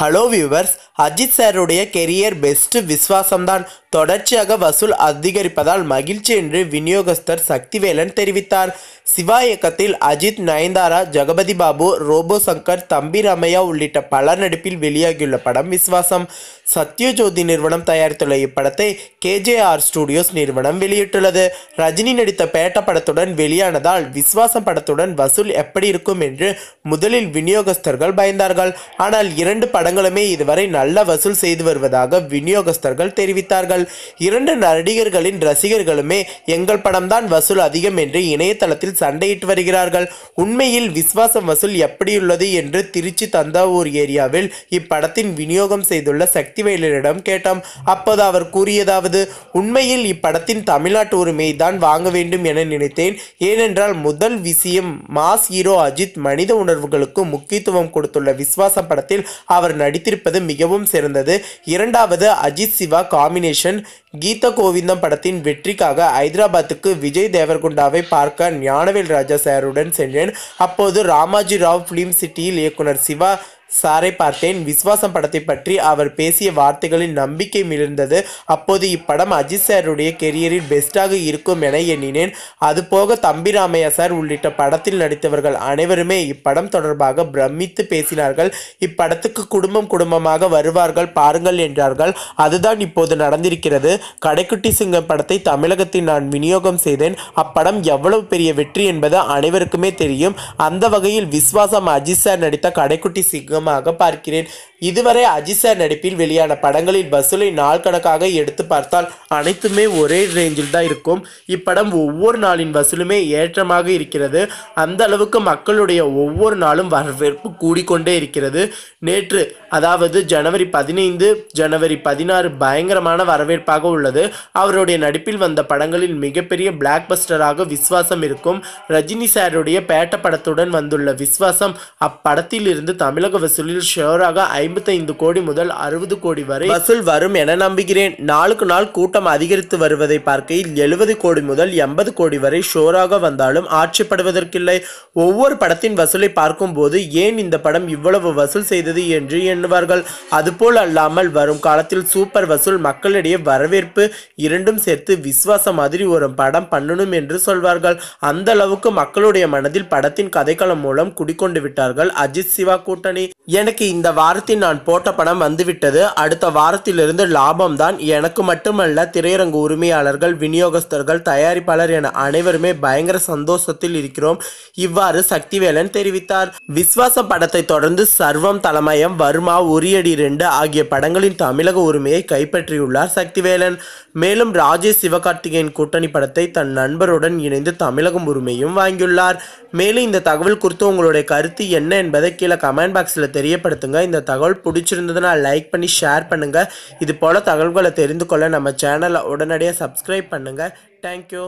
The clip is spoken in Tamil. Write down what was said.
ஹலோ வியூவர்ஸ் அஜித் சாருடைய கெரியர் பெஸ்ட் விஸ்வாசம்தான் தொடர்ச்சியாக வசூல் அதிகரிப்பதால் மகிழ்ச்சி என்று விநியோகஸ்தர் சக்திவேலன் தெரிவித்தார். சிவா இயக்கத்தில் அஜித் நயன்தாரா ஜெகபதி பாபு ரோபோ சங்கர் தம்பி ராமையா உள்ளிட்ட பல நடிப்பில் வெளியாகியுள்ள படம் விஸ்வாசம். சத்யஜோதி நிறுவனம் தயாரித்துள்ள இப்படத்தை கேஜேஆர் ஸ்டுடியோஸ் நிறுவனம் வெளியிட்டுள்ளது. ரஜினி நடித்த பேட்ட படத்துடன் வெளியானதால் விஸ்வாசம் படத்துடன் வசூல் எப்படி இருக்கும் என்று முதலில் விநியோகஸ்தர்கள் பயந்தார்கள். ஆனால் இரண்டு படங்களுமே இதுவரை நல்ல வசூல் செய்து வருவதாக விநியோகஸ்தர்கள் தெரிவித்தார்கள். இரண்டு நடிகர்களின் ரசிகர்களுமே எங்கள் படம்தான் வசூல் அதிகம் என்று இணையதளத்தில் சண்டையிட்டு வருகிறார்கள். உண்மையில் விஸ்வாசம் வசூல் எப்படியுள்ளது என்று திருச்சி தஞ்சாவூர் ஏரியாவில் இப்படத்தின் விநியோகம் செய்துள்ள சக்திவேலரிடம் கேட்டோம். அப்போது அவர் கூறியதாவது உண்மையில் இப்படத்தின் தமிழ்நாட்டு உரிமையை தான் வாங்க வேண்டும் என நினைத்தேன். ஏனென்றால் முதல் விஷயம் மாஸ் ஹீரோ அஜித் மனித உணர்வுகளுக்கு முக்கியத்துவம் கொடுத்துள்ள விஸ்வாசம் படத்தில் அவர் நடித்திருப்பது மிகவும் சிறந்தது. இரண்டாவது அஜித் சிவா காம்பினேஷன் கீத கோவிந்தம் படத்தின் வெற்றிக்காக ஹைதராபாத்துக்கு விஜய் தேவர்குண்டாவை பார்க்க ஞான ஞானவேல் ராஜா சாருடன் சென்றேன். அப்போது ராமாஜி ராவ் ஃபிலிம் சிட்டியில் இயக்குனர் சிவா சாரை பார்த்தேன். விஸ்வாசம் படத்தை பற்றி அவர் பேசிய வார்த்தைகளில் நம்பிக்கை மிளிர்ந்தது அப்போது இப்படம் அஜித் சாருடைய கெரியரில் பெஸ்ட்டாக இருக்கும் என எண்ணினேன். அதுபோக தம்பி ராமையா சார் உள்ளிட்ட படத்தில் நடித்தவர்கள் அனைவருமே இப்படம் தொடர்பாக பிரமித்து பேசினார்கள். இப்படத்துக்கு குடும்பம் குடும்பமாக வருவார்கள் பாருங்கள் என்றார்கள். அதுதான் இப்போது நடந்திருக்கிறது. கடைக்குட்டி சிங்கம் படத்தை தமிழகத்தில் நான் விநியோகம் செய்தேன். அப்படம் எவ்வளவு பெரிய வெற்றி என்பது அனைவருக்குமே தெரியும். அந்த வகையில் விஸ்வாசம் அஜித் சார் நடித்த கடைக்குட்டி சிங்கம் சிங்கமாக பார்க்கிறேன். இதுவரை அஜித் சார் நடிப்பில் வெளியான படங்களில் வசூலை நாள் கணக்காக எடுத்து பார்த்தால் அனைத்துமே ஒரே ரேஞ்சில் தான் இருக்கும். இப்படம் ஒவ்வொரு நாளின் வசூலுமே ஏற்றமாக இருக்கிறது. அந்த அளவுக்கு மக்களுடைய ஒவ்வொரு நாளும் வரவேற்பு கூடிக்கொண்டே இருக்கிறது. நேற்று அதாவது ஜனவரி பதினைந்து ஜனவரி பதினாறு பயங்கரமான வரவேற்பாக உள்ளது. அவருடைய நடிப்பில் வந்த படங்களில் மிகப்பெரிய பிளாக் பஸ்டராக விஸ்வாசம் இருக்கும். ரஜினி சாருடைய பேட்ட படத்துடன் வந்துள்ள விஸ்வாசம் அப்படத்தில் இருந்து தமிழக வசூலில் ஷோராக ஐம்பத்தைந்து கோடி முதல் அறுபது கோடி வரை வசூல் வரும் என நம்புகிறேன். நாளுக்கு நாள் கூட்டம் அதிகரித்து வருவதை பார்க்கையில் எழுபது கோடி முதல் எண்பது கோடி வரை ஷோராக வந்தாலும் ஆட்சிப்படுவதற்கில்லை ஒவ்வொரு படத்தின் வசூலை பார்க்கும்போது ஏன் இந்த படம் இவ்வளவு வசூல் செய்தது என்று எண்ணுவார்கள். அதுபோல் அல்லாமல் வரும் காலத்தில் சூப்பர் வசூல் மக்களிடையே வரவேற்பு இரண்டும் சேர்த்து விசுவாசம் மாதிரி ஒரு படம் பண்ணணும் என்று சொல்வார்கள். அந்த அளவுக்கு மக்களுடைய மனதில் படத்தின் கதைக்களம் மூலம் குடிக்கொண்டு விட்டார்கள் அஜித் சிவா கூட்டணி. எனக்கு இந்த வாரத்தில் நான் போட்ட படம் வந்துவிட்டது. அடுத்த வாரத்திலிருந்து லாபம் தான். எனக்கு மட்டுமல்ல திரையரங்கு உரிமையாளர்கள் விநியோகஸ்தர்கள் தயாரிப்பாளர் என அனைவருமே பயங்கர சந்தோஷத்தில் இருக்கிறோம். இவ்வாறு சக்திவேலன் தெரிவித்தார். விஸ்வாசம் படத்தை தொடர்ந்து சர்வம் தலமயம் வர்மா உரியடி ரெண்டு ஆகிய படங்களின் தமிழக உரிமையை கைப்பற்றியுள்ளார் சக்திவேலன். மேலும் ராஜேஷ் சிவகார்த்திகேயன் கூட்டணி படத்தை தன் நண்பருடன் இணைந்து தமிழகம் உரிமையும் வாங்கியுள்ளார். மேலும் இந்த தகவல் குறித்து உங்களுடைய கருத்து என்ன என்பதை கீழே கமெண்ட் பாக்ஸில் தெரியப்படுத்துங்க. இந்த தகவல் பிடிச்சிருந்ததுன்னா லைக் பண்ணி ஷேர் பண்ணுங்கள் இது போல் தகவல்களை தெரிந்து கொள்ள நம்ம சேனலை உடனடியாக சப்ஸ்கிரைப் பண்ணுங்கள் தேங்க்யூ